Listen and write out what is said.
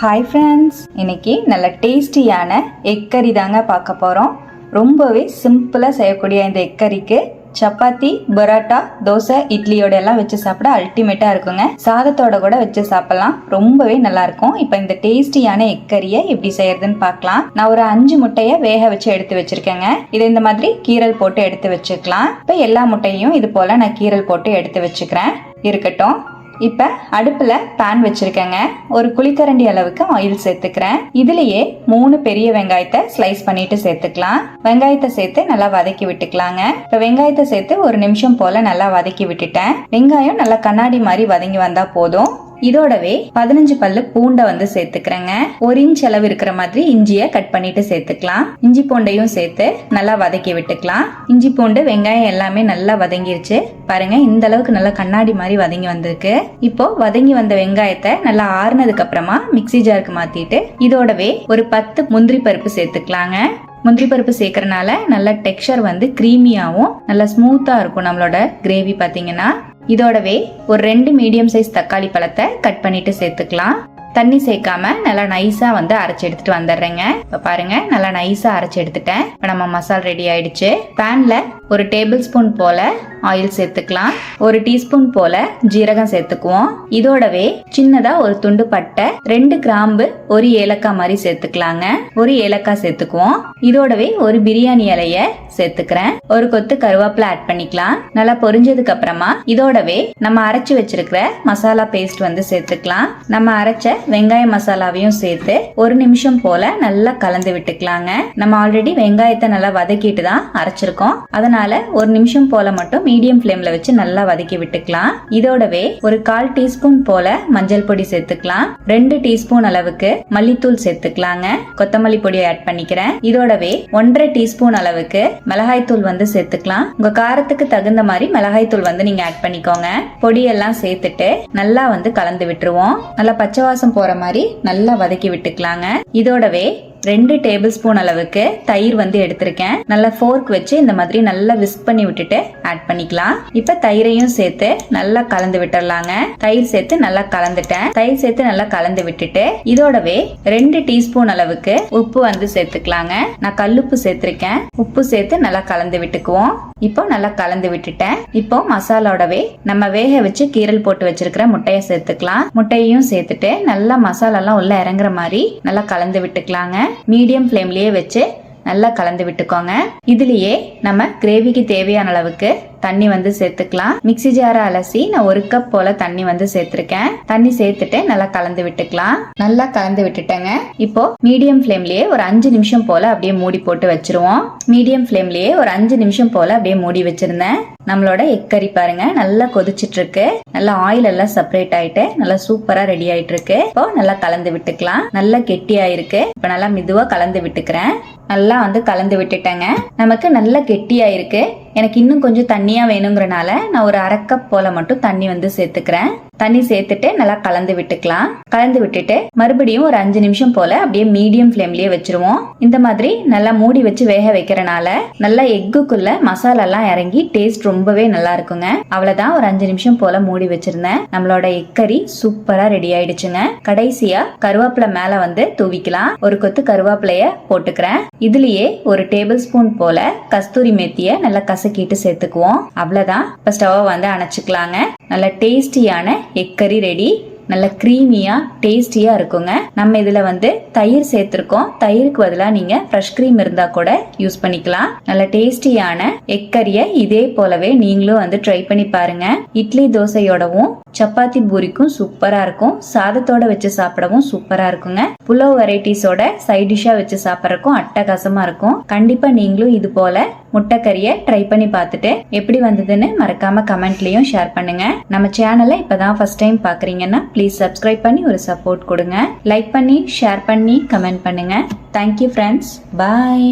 Hi friends இன்னைக்கு நல்ல டேஸ்டியான எக்கறி தாங்க பார்க்க போகிறோம் ரொம்பவே சிம்பிளாக செய்யக்கூடிய இந்த எக்கறிக்கு சப்பாத்தி பரோட்டா தோசை இட்லியோட எல்லாம் வச்சு சாப்பிட அல்டிமேட்டாக இருக்குங்க. சாதத்தோட கூட வச்சு சாப்பிடலாம். ரொம்பவே நல்லா இருக்கும். இப்போ இந்த டேஸ்டியான எக்கறியை எப்படி செய்யறதுன்னு பார்க்கலாம். நான் ஒரு அஞ்சு முட்டையை வேக வச்சு எடுத்து வச்சிருக்கேங்க. இதை இந்த மாதிரி கீரல் போட்டு எடுத்து வச்சுக்கலாம். இப்போ எல்லா முட்டையும் இது போல் நான் கீரல் போட்டு எடுத்து வச்சுக்கிறேன். இருக்கட்டும். இப்போ அடுப்பில் பேன் வச்சுருக்கேங்க. ஒரு குழிக்கரண்டி அளவுக்கு ஆயில் சேர்த்துக்கிறேன். இதுலேயே மூணு பெரிய வெங்காயத்தை ஸ்லைஸ் பண்ணிட்டு சேர்த்துக்கலாம். வெங்காயத்தை சேர்த்து நல்லா வதக்கி விட்டுக்கலாங்க. இப்போ வெங்காயத்தை சேர்த்து ஒரு நிமிஷம் போல் நல்லா வதக்கி விட்டுட்டேன். வெங்காயம் நல்லா கண்ணாடி மாதிரி வதங்கி வந்தால் போதும். இதோடவே பதினஞ்சு பல்லு பூண்டை வந்து சேர்த்துக்கிறேங்க. ஒரு இன்ச் அளவு இருக்கிற மாதிரி இஞ்சியை கட் பண்ணிட்டு சேர்த்துக்கலாம். இஞ்சி பூண்டையும் சேர்த்து நல்லா வதக்கி விட்டுக்கலாம். இஞ்சி பூண்டு வெங்காயம் எல்லாமே நல்லா வதங்கிருச்சு. பாருங்க இந்த அளவுக்கு நல்லா கண்ணாடி மாதிரி வதங்கி வந்திருக்கு. இப்போ வதங்கி வந்த வெங்காயத்தை நல்லா ஆறுனதுக்கு அப்புறமா மிக்ஸி ஜாருக்கு மாத்திட்டு இதோடவே ஒரு பத்து முந்திரி பருப்பு சேர்த்துக்கலாங்க. முந்திரி பருப்பு சேர்க்கறனால நல்ல டெக்ஸ்சர் வந்து க்ரீமியாகவும் நல்லா ஸ்மூத்தாக இருக்கும் நம்மளோட கிரேவி பார்த்தீங்கன்னா இதோடவே ஒரு ரெண்டு மீடியம் சைஸ் தக்காளி பழத்தை கட் பண்ணிட்டு சேர்த்துக்கலாம். தண்ணி சேர்க்காம நல்லா நைஸா வந்து அரைச்சி எடுத்துட்டு வந்துடுறேங்க. இப்போ பாருங்க நல்லா நைஸா அரைச்சி எடுத்துட்டேன். இப்போ நம்ம மசால் ரெடி ஆயிடுச்சு. பேன்ல ஒரு டேபிள் ஸ்பூன் போல ஆயில் சேர்த்துக்கலாம். ஒரு டீஸ்பூன் போல ஜீரகம் சேர்த்துக்குவோம். இதோடவே சின்னதா ஒரு துண்டு பட்டை ரெண்டு கிராம்பு ஒரு ஏலக்காய் மாதிரி சேர்த்துக்கலாங்க. ஒரு ஏலக்காய் சேர்த்துக்குவோம். இதோடவே ஒரு பிரியாணி இலைய சேர்த்துக்கிறேன். ஒரு கொத்து கருவேப்பிலை ஆட் பண்ணிக்கலாம். நல்லா பொரிஞ்சதுக்கு அப்புறமா இதோடவே நம்ம அரைச்சு வச்சிருக்கிற மசாலா பேஸ்ட் வந்து சேர்த்துக்கலாம். நம்ம அரைச்ச வெங்காய மசாலாவையும் சேர்த்து ஒரு நிமிஷம் போல நல்லா கலந்து விட்டுக்கலாங்க. நம்ம ஆல்ரெடி வெங்காயத்தை நல்லா வதக்கிட்டு தான் அரைச்சிருக்கோம். அதை அதனால ஒரு நிமிஷம் போல மட்டும் மீடியம் ஃப்ளேம்ல வச்சு நல்லா வதக்கி விட்டுக்கலாம். இதோடவே ஒரு கால் டீஸ்பூன் போல மஞ்சள் பொடி சேர்த்துக்கலாம். ரெண்டு டீஸ்பூன் அளவுக்கு மல்லித்தூள் சேர்த்துக்கலாங்க. கொத்தமல்லி பொடியை ஆட் பண்ணிக்கிறேன். இதோடவே ஒன்றரை டீஸ்பூன் அளவுக்கு மிளகாய் தூள் வந்து சேர்த்துக்கலாம். உங்க காரத்துக்கு தகுந்த மாதிரி மிளகாய் தூள் வந்து நீங்க ஆட் பண்ணிக்கோங்க. பொடியெல்லாம் சேர்த்துட்டு நல்லா வந்து கலந்து விட்டுருவோம். நல்லா பச்சை வாசம் போற மாதிரி நல்லா வதக்கி விட்டுக்கலாங்க. இதோடவே ரெண்டு டேபிள் ஸ்பூன் அளவுக்கு தயிர் வந்து எடுத்திருக்கேன். நல்லா ஃபோர்க் வச்சு இந்த மாதிரி நல்லா விஸ்க் பண்ணி விட்டுட்டு ஆட் பண்ணிக்கலாம். இப்ப தயிரையும் சேர்த்து நல்லா கலந்து விட்டுறலாங்க தயிர் சேர்த்து நல்லா கலந்துட்டேன். தயிர் சேர்த்து நல்லா கலந்து விட்டுட்டு இதோடவே ரெண்டு டீஸ்பூன் அளவுக்கு உப்பு வந்து சேர்த்துக்கலாங்க. நான் கல்லுப்பு சேர்த்திருக்கேன். உப்பு சேர்த்து நல்லா கலந்து விட்டுக்குவோம். இப்போ நல்லா கலந்து விட்டுட்டேன். இப்போ மசாலாவோடவே நம்ம வேக வச்சு கீரல் போட்டு வச்சிருக்கிற முட்டையை சேர்த்துக்கலாம். முட்டையையும் சேர்த்துட்டு நல்லா மசாலாலாம் உள்ள இறங்குற மாதிரி நல்லா கலந்து விட்டுக்கலாங்க. மீடியம் ஃப்ளேம்லயே வச்சு நல்லா கலந்து விட்டுக்கோங்க. இதுலயே நம்ம கிரேவிக்கு தேவையான அளவுக்கு தண்ணி வந்து சேர்த்துக்கலாம். மிக்சி ஜார அலசி நான் ஒரு கப் போல தண்ணி வந்து சேர்த்திருக்கேன். தண்ணி சேர்த்துட்டு நல்லா கலந்து விட்டுக்கலாம். நல்லா கலந்து விட்டுட்டேங்க. இப்போ மீடியம் ஃப்ளேம்லயே ஒரு அஞ்சு நிமிஷம் போல அப்படியே மூடி போட்டு வச்சிருவோம். மீடியம் ஃப்ளேம்லயே ஒரு அஞ்சு நிமிஷம் போல அப்படியே மூடி வச்சிருந்தேன். நம்மளோட எக்கறி பாருங்க நல்லா கொதிச்சிட்டு இருக்கு நல்லா ஆயில் எல்லாம் செப்பரேட் ஆயிட்டு நல்லா சூப்பரா ரெடி ஆயிட்டு இருக்கு இப்போ நல்லா கலந்து விட்டுக்கலாம். நல்லா கெட்டியாயிருக்கு இப்போ நல்லா மெதுவா கலந்து விட்டுக்கிறேன். நல்லா வந்து கலந்து விட்டுட்டேங்க. நமக்கு நல்லா கெட்டியாயிருக்கு எனக்கு இன்னும் கொஞ்சம் தண்ணியாக வேணுங்கிறனால நான் ஒரு அரை கப் போல மட்டும் தண்ணி வந்து சேர்த்துக்கிறேன். தண்ணி சேர்த்துட்டு நல்லா கலந்து விட்டுக்கலாம். கலந்து விட்டுட்டு மறுபடியும் ஒரு அஞ்சு நிமிஷம் போல அப்படியே மீடியம் ஃப்ளேம்லயே வச்சிருவோம். இந்த மாதிரி நல்லா மூடி வச்சு வேக வைக்கிறனால நல்லா எக்குக்குள்ள மசாலா எல்லாம் இறங்கி டேஸ்ட் ரொம்பவே நல்லா இருக்குங்க. அவ்வளவுதான் ஒரு அஞ்சு நிமிஷம் போல மூடி வச்சிருந்தேன். நம்மளோட எக்கறி சூப்பரா ரெடி ஆயிடுச்சுங்க. கடைசியா கருவேப்பிலை மேல வந்து தூவிக்கலாம். ஒரு கொத்து கருவேப்பிலைய போட்டுக்கிறேன். இதுலயே ஒரு டேபிள் ஸ்பூன் போல கஸ்தூரி மேத்திய நல்லா கசக்கிட்டு சேர்த்துக்குவோம். அவ்வளவுதான். இப்ப ஸ்டவ் வந்து அணைச்சுக்கலாங்க. நல்ல டேஸ்டியான எக்கறி ரெடி. நல்ல க்ரீமியா டேஸ்டியா இருக்குங்க. நம்ம இதுல வந்து தயிர் சேர்த்திருக்கோம். தயிருக்கு பதிலாக நீங்க ஃப்ரெஷ் க்ரீம் இருந்தா கூட யூஸ் பண்ணிக்கலாம். நல்ல டேஸ்டியான எக்கறிய இதே போலவே நீங்களும் வந்து ட்ரை பண்ணி பாருங்க. இட்லி தோசையோடவும் சப்பாத்தி பூரிக்கும் சூப்பரா இருக்கும். சாதத்தோட வச்சு சாப்பிடவும் சூப்பரா இருக்குங்க. புலோ வெரைட்டிஸோட சைட் வச்சு சாப்பிட்றக்கும் அட்டகாசமா இருக்கும். கண்டிப்பா நீங்களும் இது போல முட்டைக்கறியை ட்ரை பண்ணி பார்த்துட்டு எப்படி வந்ததுன்னு மறக்காம கமெண்ட்லயும் ஷேர் பண்ணுங்க. நம்ம சேனலை இப்பதான் ஃபர்ஸ்ட் டைம் பாக்குறீங்கன்னா ப்ளீஸ் சப்ஸ்கிரைப் பண்ணி ஒரு சப்போர்ட் கொடுங்க. லைக் பண்ணி ஷேர் பண்ணி கமெண்ட் பண்ணுங்க. Thank you friends bye